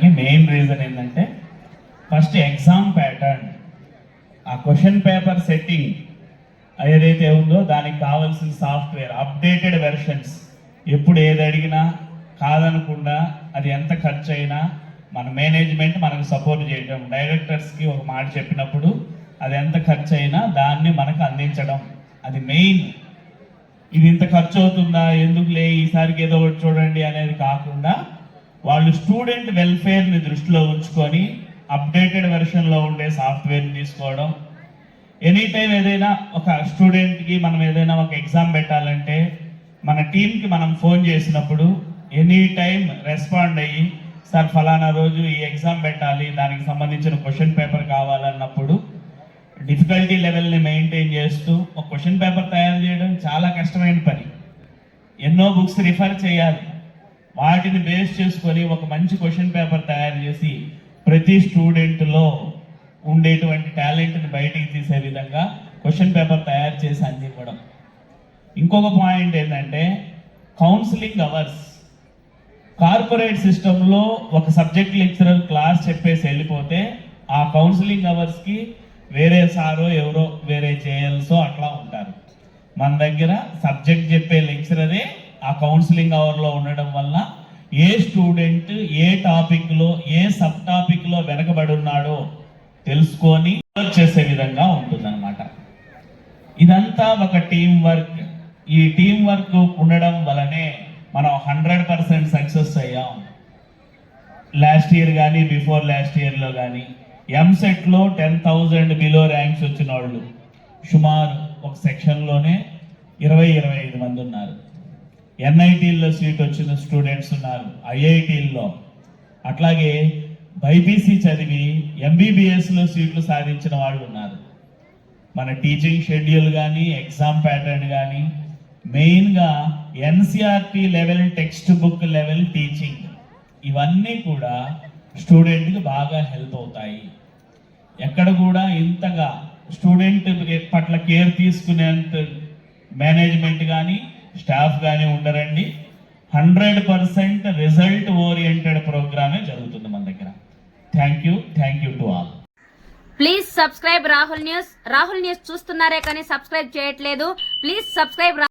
చేయడానికి main reason ఏంటంటే first exam pattern ఆ క్వశ్చన్ పేపర్ సెట్టింగ్ ఏదైతే ఉందో దానికి కావాల్సిన సాఫ్ట్వేర్ అప్డేటెడ్ వెర్షన్స్ ఎప్పుడు ఏది అడిగినా కాదనకుండా అది ఎంత ఖర్చు అయినా మన మేనేజ్మెంట్ మనకు సపోర్ట్ చేయడం డైరెక్టర్స్కి ఒక మాట చెప్పినప్పుడు అది ఎంత ఖర్చు అయినా దాన్ని మనకు అందించడం. అది మెయిన్ ఇది ఇంత ఖర్చు అవుతుందా ఎందుకులే? ఈసారికి ఏదో ఒకటి చూడండి అనేది కాకుండా వాళ్ళు స్టూడెంట్ వెల్ఫేర్ని దృష్టిలో ఉంచుకొని అప్డేటెడ్ వెర్షన్లో ఉండే సాఫ్ట్వేర్ని తీసుకోవడం. ఎనీ టైం ఏదైనా ఒక స్టూడెంట్కి మనం ఏదైనా ఒక ఎగ్జామ్ పెట్టాలంటే మన టీంకి మనం ఫోన్ చేసినప్పుడు ఎనీ టైం రెస్పాండ్ అయ్యి సార్ ఫలానా రోజు ఈ ఎగ్జామ్ పెట్టాలి దానికి సంబంధించిన క్వశ్చన్ పేపర్ కావాలన్నప్పుడు డిఫికల్టీ లెవెల్ని మెయింటైన్ చేస్తూ ఒక క్వశ్చన్ పేపర్ తయారు చేయడం చాలా కష్టమైన పని. ఎన్నో బుక్స్ రిఫర్ చేయాలి. వాటిని బేస్ చేసుకొని ఒక మంచి క్వశ్చన్ పేపర్ తయారు చేసి ప్రతి స్టూడెంట్లో ఉండేటువంటి టాలెంట్ని బయటికి తీసే విధంగా క్వశ్చన్ పేపర్ తయారు చేసి అందివ్వడం. ఇంకొక పాయింట్ ఏంటంటే కౌన్సిలింగ్ అవర్స్ కార్పొరేట్ సిస్టంలో ఒక సబ్జెక్ట్ లెక్చరర్ క్లాస్ చెప్పేసి వెళ్ళిపోతే ఆ కౌన్సిలింగ్ అవర్స్కి వేరే సారో ఎవరో వేరే చేయాల్సో అట్లా ఉంటారు. మన దగ్గర సబ్జెక్ట్ చెప్పే లెక్చరరే ఆ కౌన్సిలింగ్ అవర్లో ఉండడం వల్ల ఏ స్టూడెంట్ ఏ టాపిక్లో ఏ సబ్ టాపిక్లో వెనకబడి ఉన్నాడో తెలుసుకొని చేసే విధంగా ఉంటుందన్నమాట. ఇదంతా ఒక టీం వర్క్ ఈ టీం వర్క్ ఉండడం వలనే మనం హండ్రెడ్ పర్సెంట్ సక్సెస్ అయ్యాం. లాస్ట్ ఇయర్ కానీ బిఫోర్ లాస్ట్ ఇయర్లో కానీ ఎంసెట్లో టెన్ థౌజండ్ బిలో ర్యాంక్స్ వచ్చిన వాళ్ళు సుమారు ఒక సెక్షన్లోనే ఇరవై ఇరవై ఐదు మంది ఉన్నారు. ఎన్ఐటీల్లో సీట్ వచ్చిన స్టూడెంట్స్ ఉన్నారు ఐఐటీల్లో. అట్లాగే బైపీసీ చదివి ఎంబీబీఎస్లో సీట్లు సాధించిన వాళ్ళు ఉన్నారు. మన టీచింగ్ షెడ్యూల్ కానీ ఎగ్జామ్ ప్యాటర్న్ కానీ మెయిన్గా NCERT level text book level teaching ఇవన్నీ కూడా స్టూడెంట్కి బాగా హెల్ప్ అవుతాయి. ఎక్కడ కూడా ఇంతగా స్టూడెంట్ పట్ల కేర్ తీసుకునేంత మేనేజ్మెంట్ కానీ స్టాఫ్ కానీ ఉండరండి. హండ్రెడ్ పర్సెంట్ రిజల్ట్ ఓరియంటెడ్ ప్రోగ్రామే జరుగుతుంది మన దగ్గర. Thank you thank you to all. Please subscribe Rahul news. Rahul news చూస్తున్నారే కానీ సబ్స్క్రైబ్ చేయట్లేదు. Please subscribe